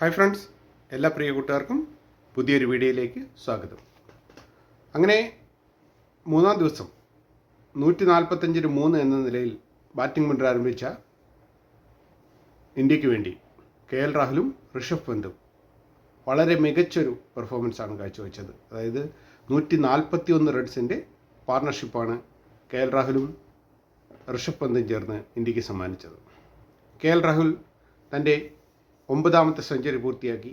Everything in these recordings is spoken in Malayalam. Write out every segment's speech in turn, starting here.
ഹായ് ഫ്രണ്ട്സ് എല്ലാ പ്രിയ കൂട്ടുകാർക്കും പുതിയൊരു വീഡിയോയിലേക്ക് സ്വാഗതം. അങ്ങനെ മൂന്നാം ദിവസം നൂറ്റി നാൽപ്പത്തഞ്ചിന് മൂന്ന് എന്ന നിലയിൽ ബാറ്റിംഗ് പുനരാരംഭിച്ച ഇന്ത്യയ്ക്ക് വേണ്ടി കെ എൽ രാഹുലും ഋഷഭ് പന്തും വളരെ മികച്ചൊരു പെർഫോമൻസാണ് കാഴ്ചവെച്ചത്. അതായത് നൂറ്റി നാൽപ്പത്തി ഒന്ന് റൺസിന്റെ പാർട്ണർഷിപ്പാണ് കെ എൽ രാഹുലും ഋഷഭ് പന്തും ചേർന്ന് ഇന്ത്യയ്ക്ക് സമ്മാനിച്ചത്. കെ എൽ രാഹുൽ തന്റെ ഒമ്പതാമത്തെ സെഞ്ചുറി പൂർത്തിയാക്കി.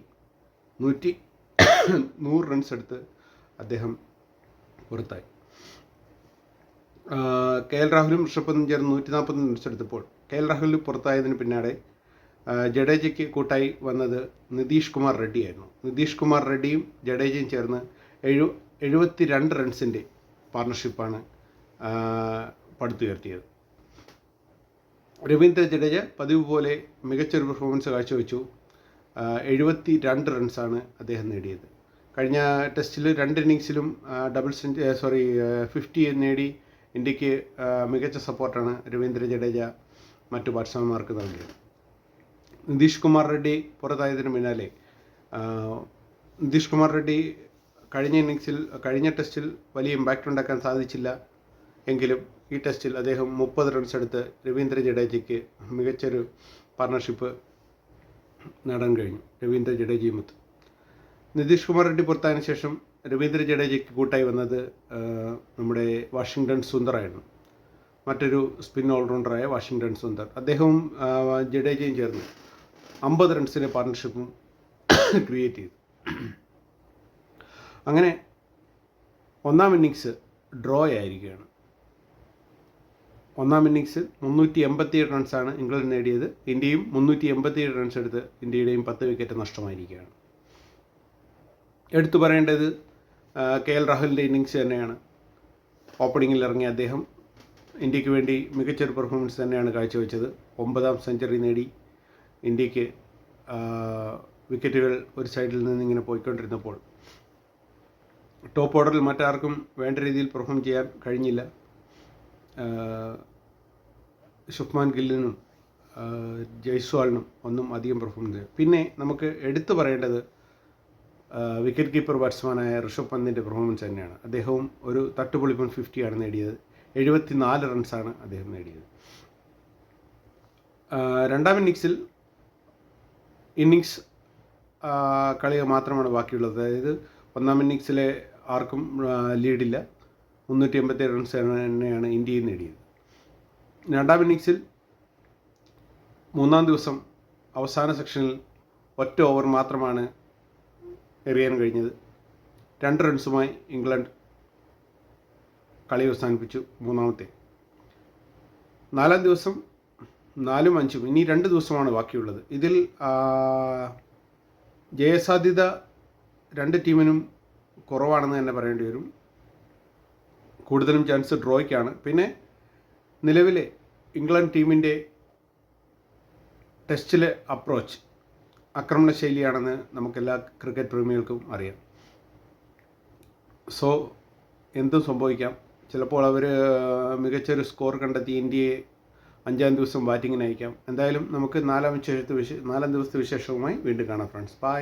നൂറ്റി നൂറ് റൺസ് എടുത്ത് അദ്ദേഹം പുറത്തായി. കെ എൽ രാഹുലും ഋഷഭ് പന്തും ചേർന്ന് നൂറ്റി നാൽപ്പത് റൺസ് എടുത്തപ്പോൾ കെ എൽ രാഹുൽ പുറത്തായതിന് പിന്നാലെ ജഡേജയ്ക്ക് കൂട്ടായി വന്നത് നിതീഷ് കുമാർ റെഡ്ഡിയായിരുന്നു നിതീഷ് കുമാർ റെഡ്ഡിയും ജഡേജയും ചേർന്ന് എഴു എഴുപത്തി രണ്ട് റൺസിന്റെ പാർട്ണർഷിപ്പാണ് പടുത്തുയർത്തിയത്. രവീന്ദ്ര ജഡേജ പതിവ് പോലെ മികച്ചൊരു പെർഫോമൻസ് കാഴ്ചവെച്ചു. എഴുപത്തി രണ്ട് റൺസാണ് അദ്ദേഹം നേടിയത്. കഴിഞ്ഞ ടെസ്റ്റിൽ രണ്ട് ഇന്നിങ്സിലും ഡബിൾ സെഞ്ചു സോറി ഫിഫ്റ്റി നേടി ഇന്ത്യയ്ക്ക് മികച്ച സപ്പോർട്ടാണ് രവീന്ദ്ര ജഡേജ മറ്റു ബാറ്റ്സ്മാൻമാർക്ക് നൽകിയത്. നിതീഷ് കുമാർ റെഡ്ഡി പുറത്തായതിനു പിന്നാലെ നിതീഷ് കുമാർ റെഡ്ഡി കഴിഞ്ഞ ഇന്നിങ്സിൽ കഴിഞ്ഞ ടെസ്റ്റിൽ വലിയ ഇമ്പാക്റ്റ് ഉണ്ടാക്കാൻ സാധിച്ചില്ല. എങ്കിലും ഈ ടെസ്റ്റിൽ അദ്ദേഹം മുപ്പത് റൺസ് എടുത്ത് രവീന്ദ്ര ജഡേജയ്ക്ക് മികച്ചൊരു പാർട്ണർഷിപ്പ് നേടാൻ കഴിഞ്ഞു രവീന്ദ്ര ജഡേജയുമൊത്ത് നിതീഷ് കുമാർ റെഡ്ഡി പുറത്തായതിനു ശേഷം രവീന്ദ്ര ജഡേജയ്ക്ക് കൂട്ടായി വന്നത് നമ്മുടെ വാഷിങ്ടൺ സുന്ദറായിരുന്നു. മറ്റൊരു സ്പിൻ ഓൾറൗണ്ടറായ വാഷിങ്ടൺ സുന്ദർ. അദ്ദേഹവും ജഡേജയും ചേർന്ന് അമ്പത് റൺസിന്റെ പാർട്ണർഷിപ്പും ക്രിയേറ്റ് ചെയ്തു. അങ്ങനെ ഒന്നാം ഇന്നിങ്സ് ഡ്രോ ആയിരിക്കുകയാണ്. ഒന്നാം ഇന്നിങ്സിൽ മുന്നൂറ്റി എൺപത്തിയേഴ് റൺസാണ് ഇംഗ്ലണ്ട് നേടിയത്. ഇന്ത്യയും മുന്നൂറ്റി എൺപത്തിയേഴ് റൺസ് എടുത്ത് ഇന്ത്യയുടെയും പത്ത് വിക്കറ്റ് നഷ്ടമായിരിക്കുകയാണ്. എടുത്തു പറയേണ്ടത് കെ എൽ രാഹുലിന്റെ ഇന്നിങ്സ് തന്നെയാണ്. ഓപ്പണിങ്ങിൽ ഇറങ്ങിയ അദ്ദേഹം ഇന്ത്യയ്ക്ക് വേണ്ടി മികച്ചൊരു പെർഫോമൻസ് തന്നെയാണ് കാഴ്ചവെച്ചത്. ഒമ്പതാം സെഞ്ചുറി നേടി ഇന്ത്യയ്ക്ക് വിക്കറ്റുകൾ ഒരു സൈഡിൽ നിന്ന് ഇങ്ങനെ പോയിക്കൊണ്ടിരുന്നപ്പോൾ. ടോപ്പ് ഓർഡറിൽ മറ്റാർക്കും വേണ്ട രീതിയിൽ പെർഫോം ചെയ്യാൻ കഴിഞ്ഞില്ല. ശുഭ്മാൻ ഗില്ലിനും ജയ്സ്വാളിനും ഒന്നും അധികം പെർഫോം ചെയ്തു പിന്നെ നമുക്ക് എടുത്തു പറയേണ്ടത് വിക്കറ്റ് കീപ്പർ ബാറ്റ്സ്മാനായ ഋഷഭ് പന്തിന്റെ പെർഫോമൻസ് തന്നെയാണ്. അദ്ദേഹവും ഒരു തട്ടുപൊളിപ്പൻ ഫിഫ്റ്റിയാണ് നേടിയത്. എഴുപത്തി നാല് റൺസാണ് അദ്ദേഹം നേടിയത്. രണ്ടാം ഇന്നിങ്സിൽ ഇന്നിങ്സ് കളി മാത്രമാണ് ബാക്കിയുള്ളത്. അതായത് ഒന്നാം ഇന്നിങ്സിലെ ആർക്കും ലീഡില്ല മുന്നൂറ്റി എൺപത്തേഴ് റൺസ് തന്നെയാണ് ഇന്ത്യയിൽ നേടിയത്. രണ്ടാം ഇന്നിങ്സിൽ മൂന്നാം ദിവസം അവസാന സെക്ഷനിൽ ഒറ്റ ഓവർ മാത്രമാണ് എറിയാൻ കഴിഞ്ഞത്. രണ്ട് റൺസുമായി ഇംഗ്ലണ്ട് കളി അവസാനിപ്പിച്ചു മൂന്നാമത്തെ. നാലാം ദിവസം നാലും അഞ്ചും ഇനി രണ്ട് ദിവസമാണ് ബാക്കിയുള്ളത്. ഇതിൽ ജയസാധ്യത രണ്ട് ടീമിനും കുറവാണെന്ന് തന്നെ പറയേണ്ടി വരും. കൂടുതലും ചാൻസ് ഡ്രോയ്ക്കാണ് പിന്നെ നിലവിലെ ഇംഗ്ലണ്ട് ടീമിന്റെ ടെസ്റ്റിലെ അപ്രോച്ച് ആക്രമണ ശൈലിയാണെന്ന് നമുക്കെല്ലാ ക്രിക്കറ്റ് പ്രേമികൾക്കും അറിയാം. സോ എന്തും സംഭവിക്കാം. ചിലപ്പോൾ അവർ മികച്ചൊരു സ്കോർ കണ്ടെത്തി ഇന്ത്യയെ അഞ്ചാം ദിവസം ബാറ്റിങ്ങിന് അയക്കാം എന്തായാലും നമുക്ക് നാലാം വിശേഷത്തെ വിശ നാലാം ദിവസത്തെ വിശേഷവുമായി വീണ്ടും കാണാം ഫ്രണ്ട്സ് ബൈ